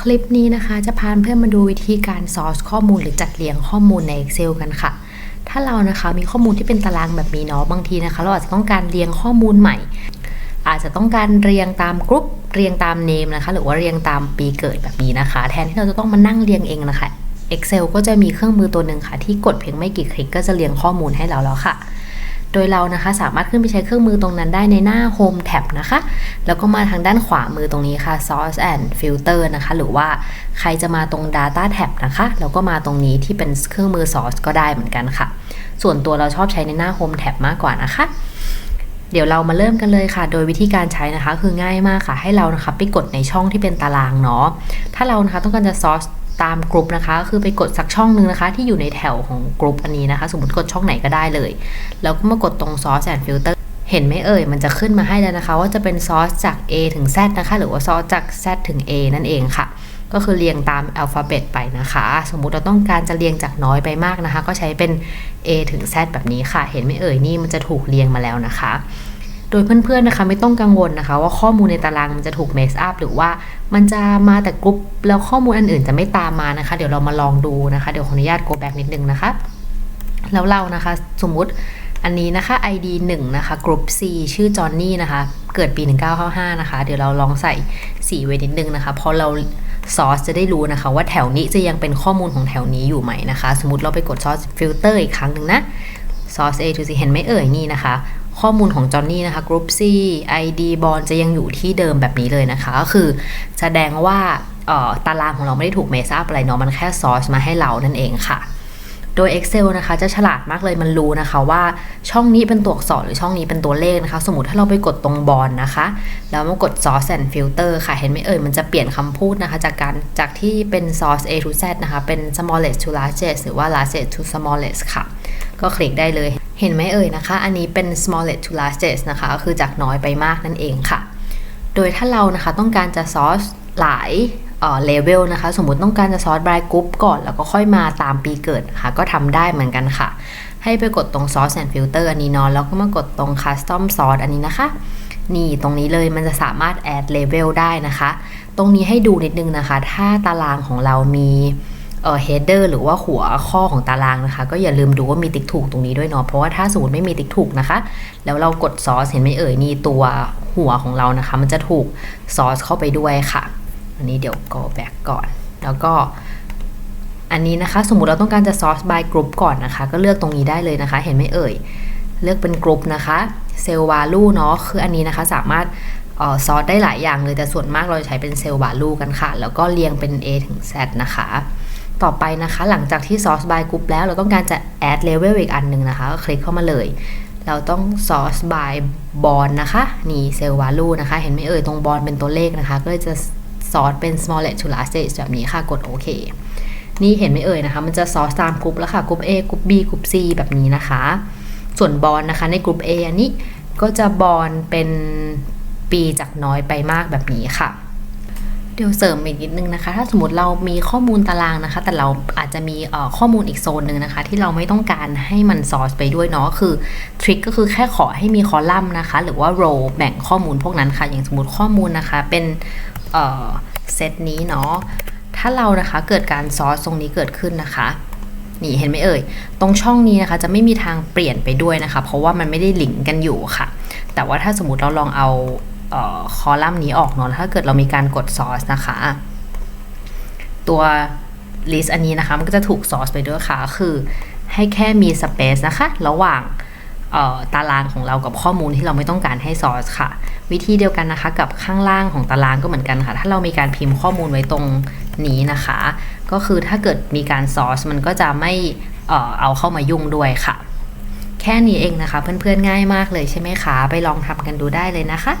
คลิปนี้นะคะจะพาเพื่อนมาดูวิธีการซอร์สข้อมูลหรือจัดเรียงข้อมูลใน Excel กันค่ะ ถ้าเรานะคะมีข้อมูลที่เป็นตารางแบบนี้เนาะบางทีนะคะ เราอาจจะต้องการเรียงข้อมูลใหม่ อาจจะต้องการเรียงตามกรุ๊ปเรียงตามเนมนะคะ หรือว่าเรียงตามปีเกิดแบบนี้นะคะ แทนที่เราจะต้องมานั่งเรียงเองนะคะ Excel ก็จะมีเครื่องมือตัวหนึ่งค่ะ ที่กดเพียงไม่กี่คลิกก็จะเรียงข้อมูลให้เราแล้วค่ะ โดยเรานะคะสามารถขึ้นไปใช้เครื่องมือตรงนั้นได้ในหน้า Home tab นะคะ แล้วก็มาทางด้านขวามือตรงนี้ค่ะ Source and Filter นะคะ หรือว่าใครจะมาตรง Data tab นะคะ แล้วก็มาตรงนี้ที่เป็นเครื่องมือ Source ก็ได้เหมือนกันค่ะ ส่วนตัวเราชอบใช้ในหน้า Home tab มากกว่านะคะเดี๋ยวเรามาเริ่มกันเลยค่ะ โดยวิธีการใช้นะคะ คือง่ายมากค่ะ ให้เรานะคะไปกดในช่องที่เป็นตารางเนาะ ถ้าเรานะคะต้องการจะ source ตามกลุ่มนะคะก็คือไปกดสักช่องหนึ่งนะคะ ที่อยู่ในแถวของกลุ่มอันนี้นะคะ สมมติกดช่องไหนก็ได้เลย แล้วก็มากดตรง source and filter เห็นไหมเอ่ย มันจะขึ้นมาให้แล้วนะคะ ว่าจะเป็น source จาก A ถึง Z นะคะ หรือว่า source จาก Z ถึง A นั่นเองค่ะ ก็คือเรียงตามอัลฟาเบตไปนะคะ สมมุติเราต้องการจะเรียงจากน้อยไปมากนะคะ ก็ใช้เป็น A ถึง Z แบบนี้ค่ะ เห็นไหมเอ่ย นี่มันจะถูกเรียงมาแล้วนะคะ โดยเพื่อนๆนะคะไม่ต้องกังวลนะคะ ว่าข้อมูลในตารางมันจะถูกเมสอัพหรือว่ามันจะมาแต่กรุ๊ปแล้วข้อมูลอันอื่นจะไม่ตามมานะคะ เดี๋ยวเรามาลองดูนะคะ เดี๋ยวขออนุญาต go back นิดนึงนะคะ แล้วเรานะคะ สมมุติอันนี้นะคะ ID 1นะคะกรุ๊ป C ชื่อจอห์นนี่นะคะ เกิดปี 1955นะคะ เดี๋ยวเราลองใส่สีไว้นิดนึงนะคะพราะเราซอสจะได้รู้นะคะ ว่าแถวนี้จะยังเป็นข้อมูลของแถวนี้อยู่ไหมนะคะ สมมติเราไปกดซอสฟิลเตอร์อีกครั้งหนึ่งนะ source A to C เห็นไหมเอ่ยนี่นะคะ ข้อมูลของจอห์นนี่นะคะ group C ID บอลจะยังอยู่ที่เดิมแบบนี้เลยนะคะ ก็คือแสดงว่าตารางของเราไม่ได้ถูกเมสอัพอะไรเนาะมันแค่ source มาให้เรานั่นเองค่ะโดย Excel นะคะจะฉลาดมากเลยมันรู้นะคะว่าช่องนี้เป็นตัวอักษรหรือช่องนี้เป็นตัวเลขนะคะ สมมติถ้าเราไปกดตรงบอลนะคะ แล้วมากด source and filter ค่ะ เห็นไหมเอ่ยมันจะเปลี่ยนคำพูดนะคะ จากการจากที่เป็น source A to Z นะคะ เป็น smallest to largest หรือว่า largest to smallest ค่ะ ก็คลิกได้เลย เห็นไหมเอ่ยนะคะ อันนี้เป็น smallest to largest นะคะ ก็คือจากน้อยไปมากนั่นเองค่ะ โดยถ้าเรานะคะต้องการจะ source หลายเลเวลนะคะ สมมติต้องการจะ source by group ก่อน แล้วก็ค่อยมาตามปีเกิดนะคะก็ทำได้เหมือนกันค่ะ ให้ไปกดตรง source and filter อันนี้เนาะแล้วก็มากดตรง custom source อันนี้นะคะ นี่ตรงนี้เลยมันจะสามารถ add level ได้นะคะ ตรงนี้ให้ดูนิดนึงนะคะ ถ้าตารางของเรามี เอ่อ header หรือว่าหัวข้อของตารางนะคะ ก็อย่าลืมดูว่ามีติ๊กถูกตรงนี้ด้วยเนาะเพราะว่าถ้าสมมติไม่มีติ๊กถูกนะคะ แล้วเรากดซอสเห็นไหมเอ่ยนี่ตัวหัวของเรานะคะ มันจะถูกซอสเข้าไปด้วยค่ะ อันนี้เดี๋ยว go back ก่อน แล้วก็อันนี้นะคะ สมมุติเราต้องการจะ source by group ก่อนนะคะ ก็เลือกตรงนี้ได้เลยนะคะ เห็นไหมเอ่ย เลือกเป็นกลุ่มนะคะ cell value เนาะคืออันนี้นะคะสามารถซอสได้หลายอย่างเลยแต่ส่วนมากเราจะใช้เป็น cell value กันค่ะ แล้วก็เรียงเป็น A ถึง Z นะคะ ต่อไปนะคะ หลังจากที่ source by group แล้วเราต้องการจะ add level อีกอันหนึ่งนะคะ ก็คลิกเข้ามาเลย เราต้อง source by bond นะคะ นี่ cell value นะคะ เห็นไหมเอ่ย ตรงบอลเป็นตัวเลขนะคะ ก็เลยจะ source เป็น smallest to largest แบบนี้ค่ะ กดโอเค นี่เห็นไหมเอ่ยนะคะ มันจะ source ตามกลุ่มแล้วค่ะกลุ่ม A กลุ่ม B กลุ่ม C แบบนี้นะคะ ส่วนบอลนะคะ ในกลุ่ม A อันนี้ก็จะบอลเป็นปีจากน้อยไปมากแบบนี้ค่ะ ดี๋ยวเสริมอีกนิดนึงนะคะ ถ้าสมมติเรามีข้อมูลตารางนะคะ แต่เราอาจจะมีข้อมูลอีกโซนหนึ่งนะคะ ที่เราไม่ต้องการให้มันซอร์สไปด้วยเนาะคือทริคก็คือแค่ขอให้มีคอลัมน์นะคะ หรือว่าโรแบ่งข้อมูลพวกนั้นค่ะ อย่างสมมติข้อมูลนะคะ เป็นเซตนี้เนาะถ้าเรานะคะเกิดการซอร์สตรงนี้เกิดขึ้นนะคะนี่เห็นไหมเอ่ย ตรงช่องนี้นะคะจะไม่มีทางเปลี่ยนไปด้วยนะคะ เพราะว่ามันไม่ได้ลิงก์กันอยู่ค่ะ แต่ว่าถ้าสมมติเราลองเอา คอลัมน์นี้ออกเนาะถ้าเกิดเรามีการกด source นะคะ ตัว list อันนี้นะคะ มันก็จะถูก source ไปด้วยค่ะ คือให้แค่มี space นะคะ ระหว่างตารางของเรากับข้อมูลที่เราไม่ต้องการให้ source ค่ะ วิธีเดียวกันนะคะ กับข้างล่างของตารางก็เหมือนกันค่ะ ถ้าเรามีการพิมพ์ข้อมูลไว้ตรงนี้นะคะ ก็คือถ้าเกิดมีการ source มันก็จะไม่เอาเข้ามายุ่งด้วยค่ะ แค่นี้เองนะคะ เพื่อนๆง่ายมากเลยใช่ไหมคะ ไปลองทำกันดูได้เลยนะคะ